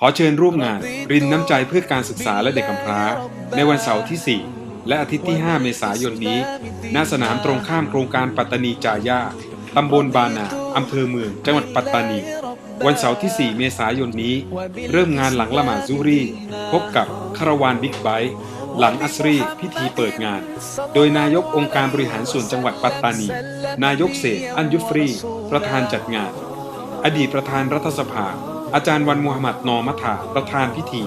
ขอเชิญร่วมงาน รินน้ำใจเพื่อการศึกษาและเด็กกำพร้า ในวันเสาร์ที่ 4 และอาทิตย์ที่ 5 เมษายนนี้ณสนามตรงข้ามโครงการปัตตานีจายาตำบลบานาอำเภอเมือง จังหวัดปัตตานี วันเสาร์ที่ 4 เมษายนนี้ เริ่มงานหลังละหมาดซูรีพบกับคาราวานบิ๊กไบค์หลังอัสรีพิธีเปิดงาน โดยนายกองค์การบริหารส่วนจังหวัดปัตตานี นายกเศษอันยุฟรี ประธานจัดงาน อดีตประธานรัฐสภา อาจารย์วันมูฮัมหมัดนอมัทาประธานพิธี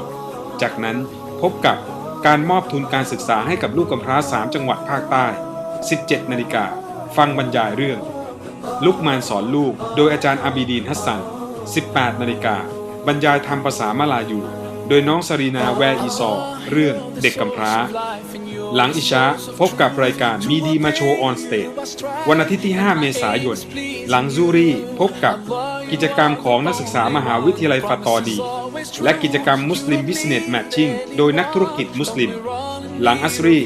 จากนั้นพบกับการมอบทุนการศึกษาให้กับลูกกำพร้า 3 จังหวัดภาคใต้ 17 นาฬิกา ฟังบรรยายเรื่องลุกมานสอนลูก โดยอาจารย์อาบีดีนฮัสซัน 18 นาฬิกา บรรยายธรรมภาษามลายู โดยน้องสรีนาแวร์อีซอ เรื่องเด็กกำพร้า หลังอิชาพบกับรายการมีดีมาโชว์ออนสเตจวันอาทิตย์ที่ 5 เมษายน หลังซูรี่พบกับ กิจกรรมของนักศึกษามหาวิทยาลัยฟาตอดี และกิจกรรมมุสลิมบิสเนสแมทชิ่งโดยนักธุรกิจมุสลิม หลังอัสรี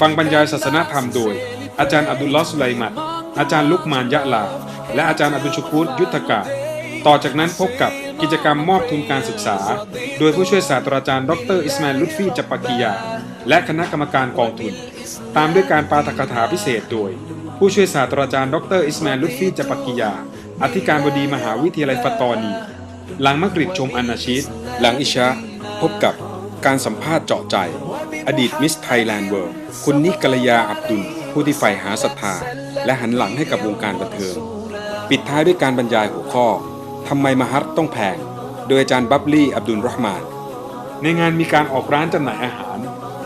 ฟังบรรยายศาสนธรรมโดย อาจารย์อับดุลลอฮ์สุไลมัดอาจารย์ลุกมานยะลา และอาจารย์อับดุลชุกูรยุทธกาต่อจากนั้นพบกับกิจกรรมมอบทุนการศึกษา โดยผู้ช่วยศาสตราจารย์ดรอิสมาลลุตฟีจัปปากิยา และคณะกรรมการกองทุน ตามด้วยการปาฐกถาพิเศษโดย ผู้ช่วยศาสตราจารย์ดรอิสมาลลุตฟีจัปปากิยา อธิการบดีมหาวิทยาลัยฟัตอนี หลังมักริบชมอันนาชีตหลังอิชาพบกับการสัมภาษณ์เจาะใจ อดีตมิสไทยแลนด์เวิลด์คุณนิกกัลยาอับดุล ผู้ที่ใฝ่หาศรัทธา และหันหลังให้กับวงการบันเทิง ปิดท้ายด้วยการบรรยายหัวข้อทำไมมหัตต้องแพง โดยอาจารย์บับลี่อับดุลรหมาน ในงานมีการออกร้านจำหน่ายอาหาร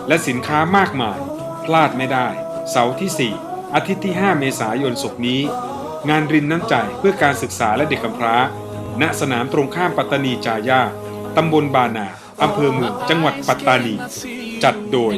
และสินค้ามากมาย พลาดไม่ได้ เสาร์ที่ 4 อาทิตย์ที่ 5 เมษายนศกนี้ งานรินน้ำใจเพื่อการศึกษาและเด็กกำพร้า ณสนามตรงข้ามปัตตานีจายาตำบลบานาอำเภอเมืองจังหวัดปัตตานี จัดโดย